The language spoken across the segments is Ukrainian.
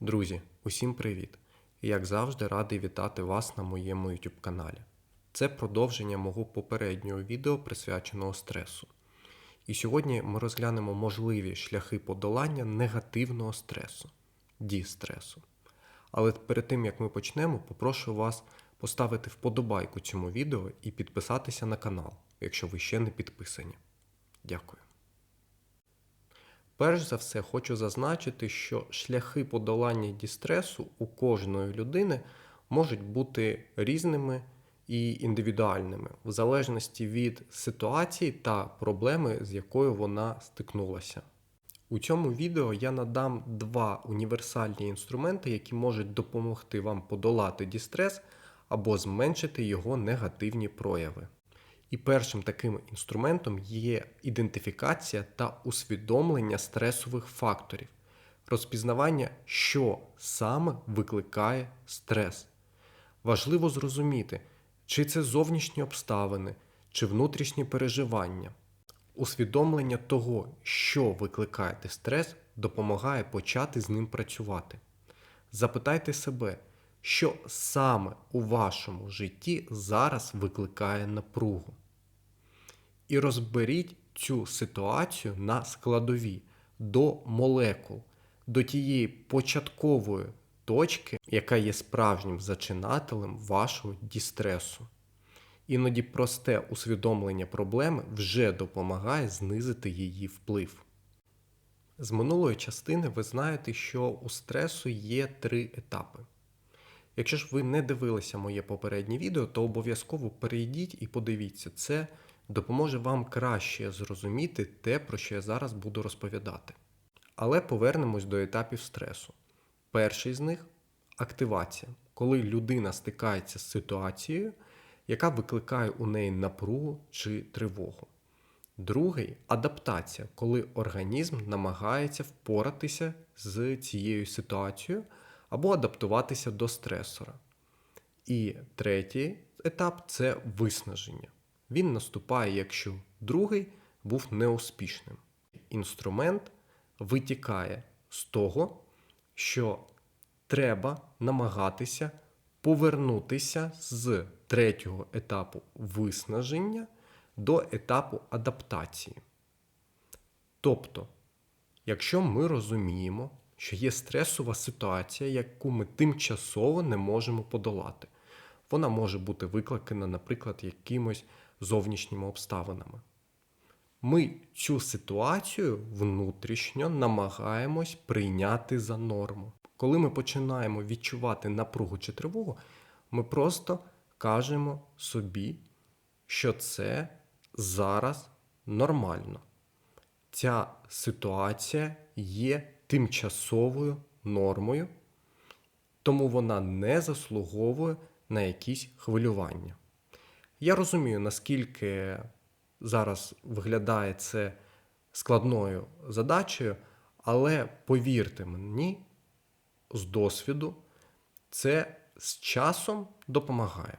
Друзі, усім привіт! Як завжди, радий вітати вас на моєму YouTube каналі. Це продовження мого попереднього відео, присвяченого стресу. І сьогодні ми розглянемо можливі шляхи подолання негативного стресу, дістресу. Але перед тим як ми почнемо, попрошу вас поставити вподобайку цьому відео і підписатися на канал, якщо ви ще не підписані. Дякую. Перш за все, хочу зазначити, що шляхи подолання дістресу у кожної людини можуть бути різними і індивідуальними, в залежності від ситуації та проблеми, з якою вона стикнулася. У цьому відео я надам два універсальні інструменти, які можуть допомогти вам подолати дістрес або зменшити його негативні прояви. І першим таким інструментом є ідентифікація та усвідомлення стресових факторів, розпізнавання, що саме викликає стрес. Важливо зрозуміти, чи це зовнішні обставини, чи внутрішні переживання. Усвідомлення того, що викликає стрес, допомагає почати з ним працювати. Запитайте себе, що саме у вашому житті зараз викликає напругу. І розберіть цю ситуацію на складові до молекул, до тієї початкової точки, яка є справжнім зачинателем вашого дістресу. Іноді просте усвідомлення проблеми вже допомагає знизити її вплив. З минулої частини ви знаєте, що у стресу є три етапи. Якщо ж ви не дивилися моє попереднє відео, то обов'язково перейдіть і подивіться, це допоможе вам краще зрозуміти те, про що я зараз буду розповідати. Але повернемось до етапів стресу. Перший з них активація, коли людина стикається з ситуацією, яка викликає у неї напругу чи тривогу. Другий адаптація, коли організм намагається впоратися з цією ситуацією або адаптуватися до стресора. І третій етап це виснаження. Він наступає, якщо другий був неуспішним. Інструмент витікає з того, що треба намагатися повернутися з третього етапу виснаження до етапу адаптації. Тобто, якщо ми розуміємо, що є стресова ситуація, яку ми тимчасово не можемо подолати, вона може бути викликана, наприклад, якимось зовнішніми обставинами. Ми цю ситуацію внутрішньо намагаємось прийняти за норму. Коли ми починаємо відчувати напругу чи тривогу, ми просто кажемо собі, що це зараз нормально. Ця ситуація є тимчасовою нормою, тому вона не заслуговує на якісь хвилювання. Я розумію, наскільки зараз виглядає це складною задачею, але повірте мені, з досвіду, це з часом допомагає.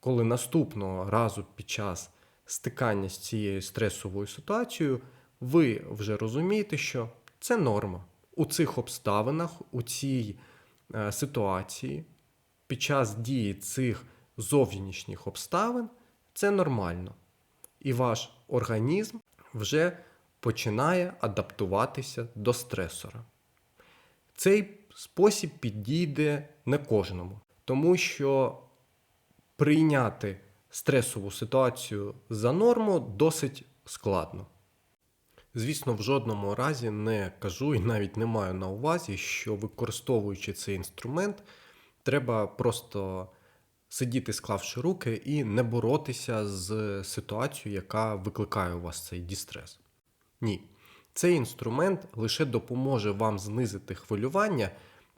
Коли наступного разу під час стикання з цією стресовою ситуацією, ви вже розумієте, що це норма. У цих обставинах, у цій е, ситуації, під час дії цих зовнішніх обставин це нормально. І ваш організм вже починає адаптуватися до стресора. Цей спосіб підійде не кожному, тому що прийняти стресову ситуацію за норму досить складно. Звісно, в жодному разі не кажу і навіть не маю на увазі, що використовуючи цей інструмент, треба просто сидіти, склавши руки, і не боротися з ситуацією, яка викликає у вас цей дістрес. Ні. Цей інструмент лише допоможе вам знизити хвилювання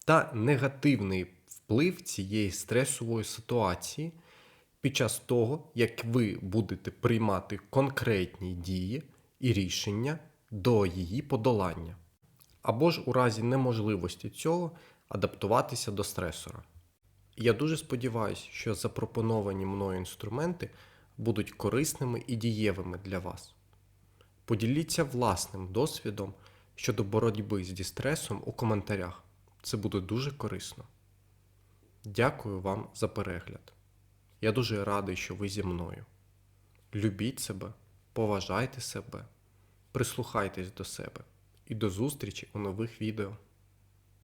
та негативний вплив цієї стресової ситуації під час того, як ви будете приймати конкретні дії і рішення до її подолання, або ж у разі неможливості цього адаптуватися до стресора. Я дуже сподіваюся, що запропоновані мною інструменти будуть корисними і дієвими для вас. Поділіться власним досвідом щодо боротьби з дістресом у коментарях. Це буде дуже корисно. Дякую вам за перегляд. Я дуже радий, що ви зі мною. Любіть себе, поважайте себе, прислухайтесь до себе і до зустрічі у нових відео.